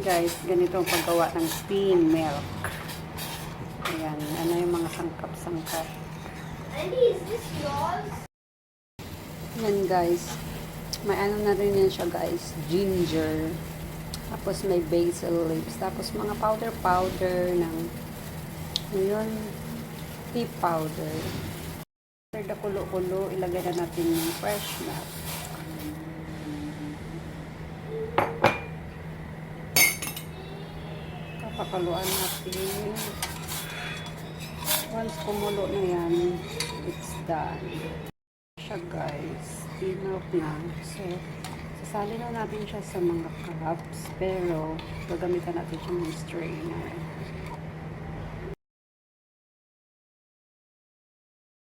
guys, ganito ang paggawa ng pin milk. Ayan, ano yung mga sangkap-sangkap. Andy, is this yours? Yan guys, may ano na rin yan siya guys, ginger. Tapos may basil leaves. Tapos mga powder-powder ng, ano yun, tea powder. After the kulo-kulo, ilagay na natin yung fresh milk. Papakaluan natin. Once kumulo na yan, it's done siya guys. Enough na. So, sasali na natin siya sa mga cups. Pero, gagamitan natin siya ng strainer.